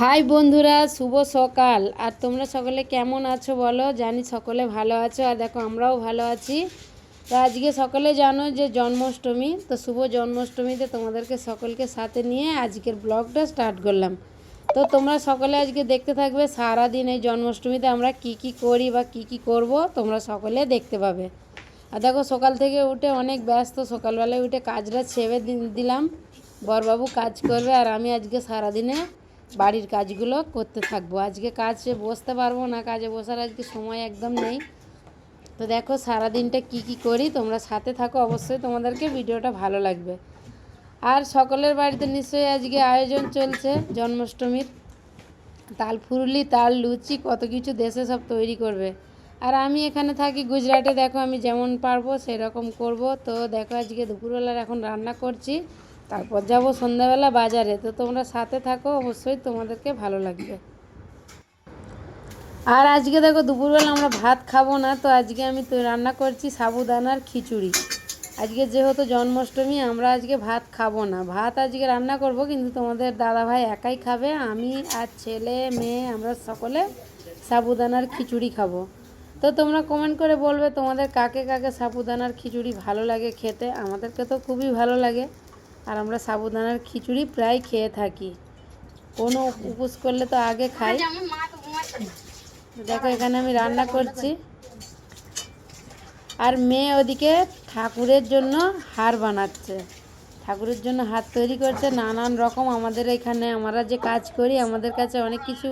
High বন্ধুরা, শুভ সকাল। আর তোমরা সকলে কেমন আছো বলো? জানি সকলে ভালো আছো, আর দেখো আমরাও ভালো আছি। তো আজকে সকলে জানো যে জন্মাষ্টমী, তো শুভ জন্মাষ্টমীতে তোমাদেরকে সকলকে সাথে নিয়ে আজকের ব্লগটা স্টার্ট করলাম। তো তোমরা সকলে আজকে দেখতে থাকবে সারাদিন এই জন্মাষ্টমীতে আমরা কি কি করি বা কি কি করব, তোমরা সকলে দেখতে পাবে। আর দেখো সকাল থেকে উঠে অনেক ব্যস্ত, সকালবেলায় উঠে কাজটা ছেড়ে দিলাম। বরবাবু কাজ করবে, আর আমি আজকে সারাদিনে বাড়ির কাজগুলো করতে থাকব। আজকে কাজে বসতে পারব না, কাজে বসার আজকে সময় একদম নেই। তো দেখো সারাদিনটা কি কি করি, তোমরা সাথে থাকো, অবশ্যই তোমাদেরকে ভিডিওটা ভালো লাগবে। আর সকলের বাড়িতে নিশ্চয়ই আজকে আয়োজন চলছে জন্মাষ্টমীর। তাল ফুরুলি, তাল লুচি, কত কিছু দেশে সব তৈরি করবে। আর আমি এখানে থাকি গুজরাটে, দেখো আমি যেমন পারব সেরকম করব। তো দেখো আজকে দুপুরবেলার এখন রান্না করছি। তারপর যাব সন্ধ্যাবেলা বাজারে। তো তোমরা সাথে থাকো, অবশ্যই তোমাদেরকে ভালো লাগবে। আর আজকে দেখো দুপুরবেলা আমরা ভাত খাব না, তো আজকে আমি তো রান্না করছি সাবুদানার খিচুড়ি। আজকে যেহেতু জন্মাষ্টমী, আমরা আজকে ভাত খাব না। ভাত আজকে রান্না করব, কিন্তু তোমাদের দাদা ভাই একাই খাবে, আমি আর ছেলে, মেয়ে, আমরা সকলে সাবুদানার খিচুড়ি খাব। তো তোমরা কমেন্ট করে বলবে তোমাদের কাকে কাকে সাবুদানার খিচুড়ি ভালো লাগে খেতে। আমাদেরকে তো খুবই ভালো লাগে। আর আমরা সাবুদানার খিচুড়ি প্রায় খেয়ে থাকি। কোনো উপোস করলে তো আগে খাই। দেখো এখানে আমি রান্না করছি। আর মেয়ে ওদিকে ঠাকুরের জন্য হার বানাচ্ছে। ঠাকুরের জন্য হাত তৈরি করছে। নানান রকম আমাদের এখানে আমরা যে কাজ করি আমাদের কাছে অনেক কিছু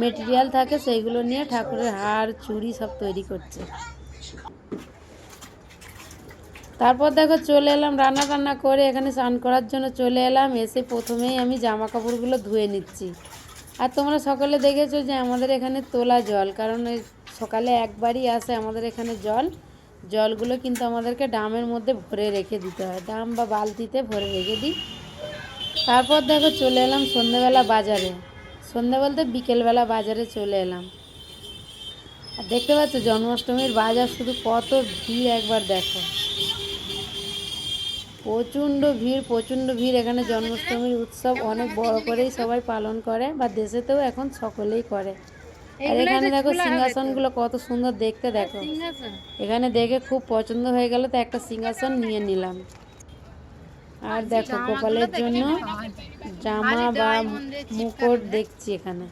মেটেরিয়াল থাকে সেইগুলো নিয়ে ঠাকুরের হার চুড়ি সব তৈরি করছে। তারপর দেখো চলে এলাম, রান্না টান্না করে এখানে স্নান করার জন্য চলে এলাম। এসে প্রথমেই আমি জামা কাপড়গুলো ধুয়ে নিচ্ছি। আর তোমরা সকলে দেখেছ যে আমাদের এখানে তোলা জল, কারণ সকালে একবারই আসে আমাদের এখানে জল। জলগুলো কিন্তু আমাদেরকে ড্রামের মধ্যে ভরে রেখে দিতে হয়। ডাম বা বালতিতে ভরে রেখে দিই। তারপর দেখো চলে এলাম সন্ধ্যেবেলা বাজারে। সন্ধ্যে বলতে বিকেলবেলা বাজারে চলে এলাম। আর দেখতে পাচ্ছ, জন্মাষ্টমীর বাজার শুধু কত ভিড় একবার দেখো। প্রচণ্ড ভিড় প্রচণ্ড ভিড়। এখানে জন্মাষ্টমীর উৎসব অনেক বড় করেই সবাই পালন করে বা দেশেতেও এখন সকলেই করে। আর এখানে দেখো সিংহাসনগুলো কত সুন্দর দেখতে দেখো। এখানে দেখে খুব পছন্দ হয়ে গেল তো একটা সিংহাসন নিয়ে নিলাম। আর দেখো গোপালের জন্য জামা বা মুকুট দেখছি এখানে।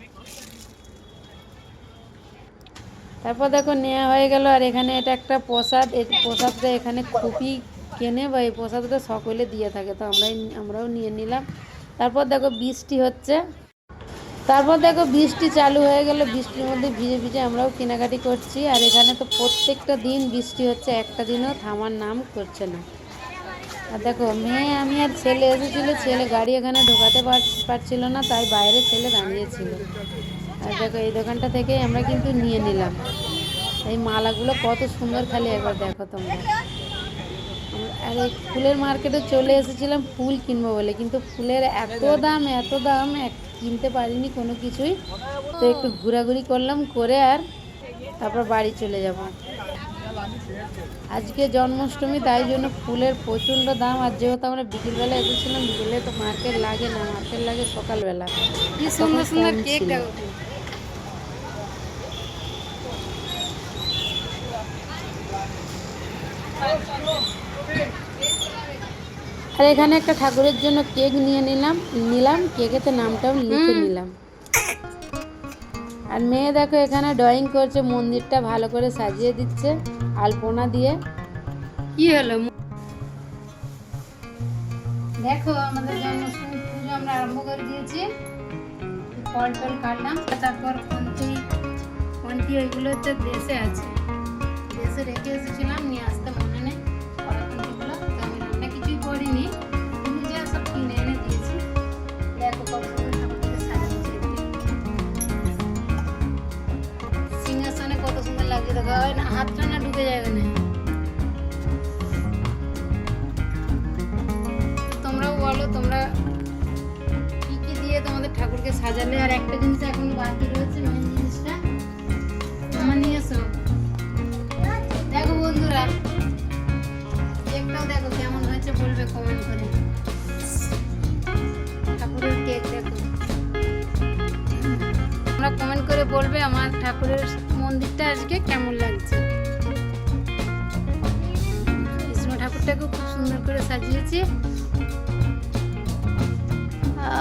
তারপর দেখো নেওয়া হয়ে গেল আর এখানে এটা একটা প্রসাদ। প্রসাদটা এখানে খুবই কেনে বা এই প্রসাদটা সকলে দিয়ে থাকে, তো আমরাই আমরাও নিয়ে নিলাম। তারপর দেখো বৃষ্টি হচ্ছে। তারপর দেখো বৃষ্টি চালু হয়ে গেল, বৃষ্টির মধ্যে ভিজে ভিজে আমরাও কেনাকাটি করছি। আর এখানে তো প্রত্যেকটা দিন বৃষ্টি হচ্ছে, একটা দিনও থামার নাম করছে না। আর দেখো মেয়ে, আমি আর ছেলে এসেছিল, ছেলে গাড়ি এখানে ঢোকাতে পার- পারছিল না, তাই বাইরে ছেলে দাঁড়িয়েছিল আর দেখো এই দোকানটা থেকে আমরা কিন্তু নিয়ে নিলাম। এই মালাগুলো কত সুন্দর খালি একবার দেখো তোমরা। আর এই ফুলের মার্কেটে চলে এসেছিলাম ফুল কিনবো বলে। কিন্তু ফুলের এত দাম এত দাম কিনতে পারিনি কোনো কিছুই। তো একটু ঘোরাঘুরি করলাম করে আর তারপর বাড়ি চলে যাব। আজকে জন্মাষ্টমী তাই জন্য ফুলের প্রচণ্ড দাম। আর যেহেতু আমরা বিকেলবেলা এসেছিলাম বিকেলে তো মার্কেট লাগে না মার্কেট লাগে সকালবেলা। কি সুন্দর সুন্দর কেক আর এখানে একটা ঠাকুরের জন্য কেক নিয়ে নিলাম নিলাম কেকেতে নামটাও লিখে নিলাম। আর মেয়ে দেখো এখানে ড্রয়িং করছে মন্দিরটা ভালো করে সাজিয়ে দিচ্ছে আলপনা দিয়ে। কি হলো? দেখো আমাদের জন্মাষ্টমী পুজো আমরা আরম্ভ করে দিয়েছি। ফল টল কাটলাম তারপর খন্তি খন্তি ওইগুলো হচ্ছে দেশে আছে। দেশে রেখে এসেছিলাম। ঠাকুরকে সাজালে আর একটা জিনিস এখন বাকি রয়েছে, মেন জিনিসটা। আমার নিয়ে এসো। দেখো বন্ধুরা, কেকটাও দেখো কেমন হয়েছে, বলবে কমেন্ট করে। ঠাকুরের কেক দেখো। করে বলবে আমার ঠাকুরের মন্দিরটা আজকে কেমন লাগছে। কৃষ্ণ ঠাকুরটাকে খুব সুন্দর করে সাজিয়েছি।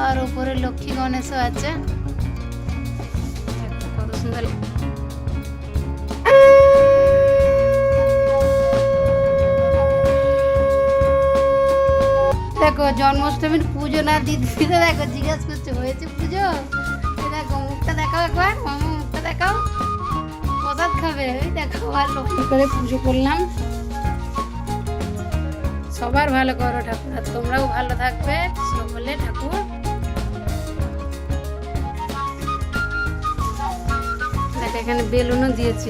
আর উপরে লক্ষ্মী গণেশও আছে। কত সুন্দর। দেখো জন্মাষ্টমীর পুজো না দিতে দেখো জিজ্ঞাসা করছে, হয়েছে পুজো? দেখো মুখটা দেখাও একবার, মামা মুখটা দেখাও। প্রসাদ খাবে দেখো আর লক্ষ্মী করে পুজো করলাম। সবার ভালো করো ঠাকুর, আর তোমরাও ভালো থাকবে সকলে ঠাকুর। দেখ এখানে বেলুনও দিয়েছি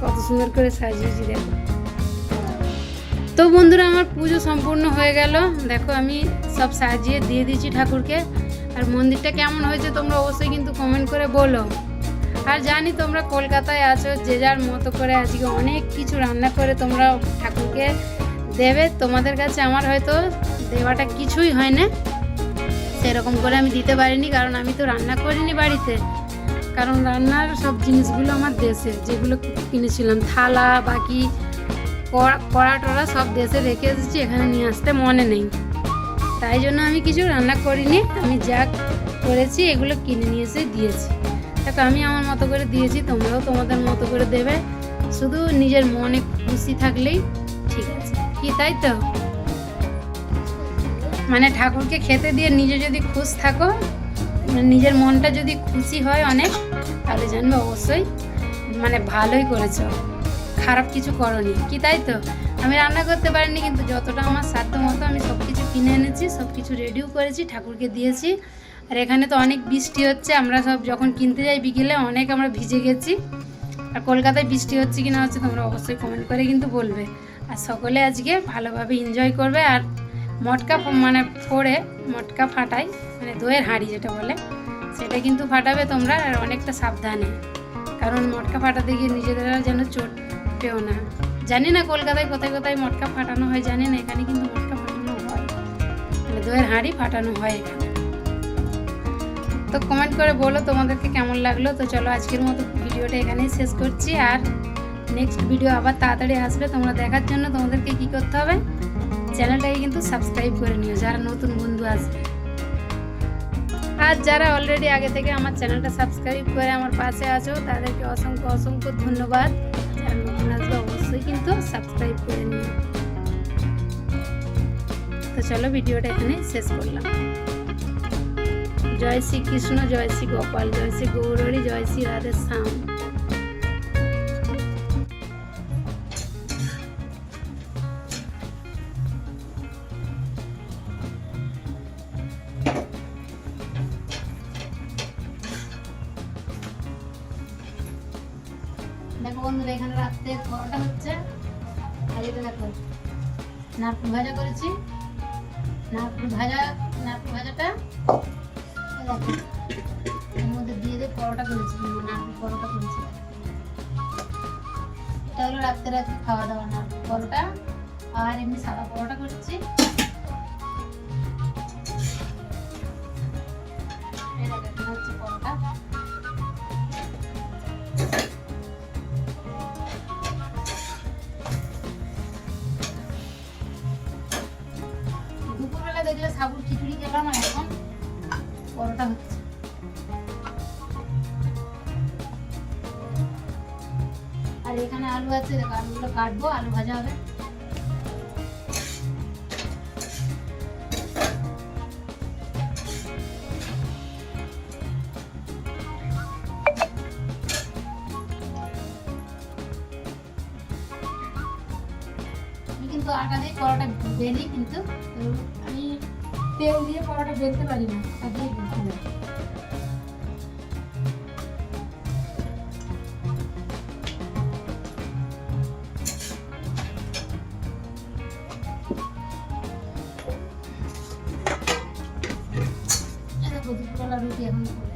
কত সুন্দর করে সাজিয়েছি, দেখো। তো বন্ধুরা, আমার পুজো সম্পূর্ণ হয়ে গেল। দেখো, আমি সব সাজিয়ে দিয়ে দিয়েছি ঠাকুরকে। আর মন্দিরটা কেমন হয়েছে তোমরা অবশ্যই কিন্তু কমেন্ট করে বলো। আর জানি তোমরা কলকাতায় আছো, যে যার মতো করে আজকে অনেক কিছু রান্না করে তোমরা ঠাকুরকে দেবে। তোমাদের কাছে আমার হয়তো দেওয়াটা কিছুই হয় না। সেরকম করে আমি দিতে পারিনি, কারণ আমি তো রান্না করিনি বাড়িতে। কারণ রান্নার সব জিনিসগুলো আমার দেশে, যেগুলো কিনেছিলাম, থালা, বাকি কড়া টড়া সব দেশে রেখে এসেছি, এখানে নিয়ে আসতে মনে নেই। তাই জন্য আমি কিছু রান্না করিনি, আমি যা করেছি এগুলো কিনে নিয়ে এসে দিয়েছি। দেখো, আমি আমার মতো করে দিয়েছি, তোমরাও তোমাদের মতো করে দেবে। শুধু নিজের মনে খুশি থাকলেই ঠিক আছে। কি তাই তো? মানে ঠাকুরকে খেতে দিয়ে নিজে যদি খুশ থাকো মানে নিজের মনটা যদি খুশি হয় অনেক, তাহলে জানবে অবশ্যই মানে ভালোই করেছ। খারাপ কিছু করনি, কি তাই তো? আমি রান্না করতে পারিনি, কিন্তু যতটা আমার সাধ্য মতো আমি সব কিছু কিনে এনেছি সব কিছু রেডিও করেছি, ঠাকুরকে দিয়েছি। আর এখানে তো অনেক বৃষ্টি হচ্ছে, আমরা সব যখন কিনতে যাই বিকেলে অনেক আমরা ভিজে গেছি। আর কলকাতায় বৃষ্টি হচ্ছে কি না হচ্ছে তোমরা অবশ্যই কমেন্ট করে কিন্তু বলবে। আর সকলে আজকে ভালোভাবে এনজয় করবে, আর মটকা মানে ফোড়ে, মটকা ফাটাই মানে দইয়ের হাঁড়ি যেটা বলে, সেটা কিন্তু ফাটাবে তোমরা আর অনেকটা সাবধানে। কারণ মটকা ফাটাতে গিয়ে নিজেদের যেন চোট পেও না। জানি না কলকাতায় কোথায় কোথায় মটকা ফাটানো হয়, জানি না, এখানে কিন্তু মটকা ফাটানো হয়। মানে দইয়ের হাঁড়ি ফাটানো হয় তো কমেন্ট করে বলো তোমাদেরকে কেমন লাগল। তো চলো আজকের মতো ভিডিওটা এখানেই শেষ করছি। আর নেক্সট ভিডিও আবার তাড়াতাড়ি আসবে। তোমরা দেখার জন্য তোমাদেরকে কি করতে হবে? চ্যানেলটাকে কিন্তু সাবস্ক্রাইব করে নিও, যারা নতুন বন্ধু আসবে আর যারা অলরেডি আগে থেকে আমার চ্যানেলটা সাবস্ক্রাইব করে আমার পাশে আছো, তাদেরকে অসংখ্য অসংখ্য ধন্যবাদ। যারা নতুন আসবে অবশ্যই কিন্তু সাবস্ক্রাইব করে নিও। তো চলো ভিডিওটা এখানে শেষ করলাম। জয় শ্রী কৃষ্ণ, জয় শ্রী গোপাল, জয় শ্রী গৌরী জয় শ্রী রাধে শ্যাম বন্ধুরা, এখানে রাত্রে পরোটা হচ্ছে। এটা দেখো নারকুল ভাজা করেছি। নারকুল ভাজা, নারকুল ভাজাটা এর মধ্যে দিয়ে দিয়ে পরোটা করেছি, নারকুল পরোটা করেছি। এটা হলো রাত্রে রাত্রে খাওয়া দাওয়া, নারকুল পরোটা। আর এমনি সাদা পরোটা করছি। আর এখানে আলু আছে আলুগুলো কাটবো, আলু ভাজা হবে। কিন্তু আটা দিয়ে পরোটা বেলি কিন্তু আমি তেল দিয়ে পরোটা বেলতে পারি না আটা দিয়ে বেলতে হয়। এই দেখো দুপুরবেলা রুটি এখন করে